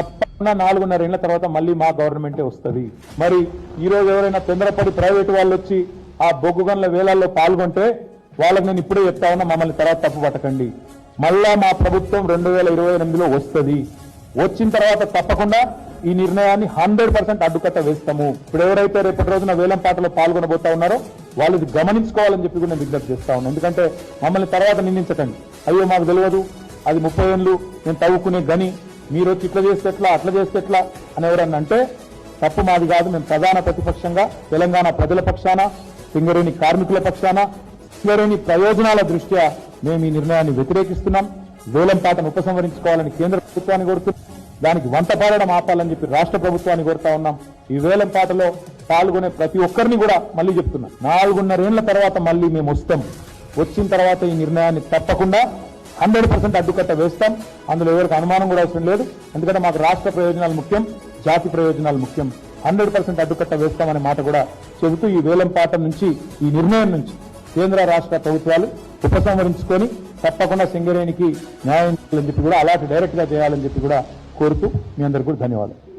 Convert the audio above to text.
తప్పకుండా నాలుగున్నర ఏళ్ళ తర్వాత మళ్ళీ మా గవర్నమెంటే వస్తుంది. మరి ఈ రోజు ఎవరైనా తొందరపడి ప్రైవేట్ వాళ్ళు వచ్చి ఆ బొగ్గు గన్ల వేలాల్లో పాల్గొంటే వాళ్ళకి నేను ఇప్పుడే చెప్తా ఉన్నా మమ్మల్ని తర్వాత తప్పు పట్టకండి. మళ్ళా మా ప్రభుత్వం రెండు వేల ఇరవై ఎనిమిదిలో వస్తుంది. వచ్చిన తర్వాత తప్పకుండా ఈ నిర్ణయాన్ని హండ్రెడ్ పర్సెంట్ అడ్డుకట్ట వేస్తాము. ఇప్పుడు ఎవరైతే రేపటి రోజున వేలం పాటలో పాల్గొనబోతా ఉన్నారో వాళ్ళు ఇది గమనించుకోవాలని చెప్పి కూడా నేను విజ్ఞప్తి చేస్తా ఉన్నాను ఎందుకంటే మమ్మల్ని తర్వాత నిందించకండి. అయ్యో మాకు తెలియదు. అది ముప్పై ఏళ్ళు నేను తవ్వుకునే గని. మీరు వచ్చి ఇట్లా చేస్తే ఎట్లా అట్లా చేస్తే ఎట్లా అని ఎవరన్నా అంటే తప్పు మాది కాదు మేము ప్రధాన ప్రతిపక్షంగా తెలంగాణ ప్రజల పక్షాన సింగరేణి కార్మికుల పక్షాన సింగరేణి ప్రయోజనాల దృష్ట్యా మేము ఈ నిర్ణయాన్ని వ్యతిరేకిస్తున్నాం. వేలంపాటను ఉపసంహరించుకోవాలని కేంద్ర ప్రభుత్వాన్ని కోరుతున్నాం. దానికి వంట పాడడం ఆపాలని చెప్పి రాష్ట్ర ప్రభుత్వాన్ని కోరుతా ఉన్నాం. ఈ వేలంపాటలో పాల్గొనే ప్రతి ఒక్కరిని కూడా మళ్ళీ చెప్తున్నాం. నాలుగున్నరేళ్ళ తర్వాత మళ్ళీ మేము వస్తాం. వచ్చిన తర్వాత ఈ నిర్ణయాన్ని తప్పకుండా హండ్రెడ్ పర్సెంట్ అడ్డుకట్ట వేస్తాం. అందులో ఎవరికి అనుమానం కూడా అవసరం లేదు. ఎందుకంటే మాకు రాష్ట్ర ప్రయోజనాలు ముఖ్యం జాతి ప్రయోజనాలు ముఖ్యం. హండ్రెడ్ పర్సెంట్ అడ్డుకట్ట వేస్తామనే మాట కూడా చెబుతూ ఈ వేలం పాట నుంచి ఈ నిర్ణయం నుంచి కేంద్ర రాష్ట్ర ప్రభుత్వాలు ఉపసంహరించుకొని తప్పకుండా సింగరేణికి న్యాయం చేయాలని చెప్పి కూడా అలాంటి డైరెక్ట్గా చేయాలని చెప్పి కూడా కోరుతూ మీ అందరికీ కూడా ధన్యవాదాలు.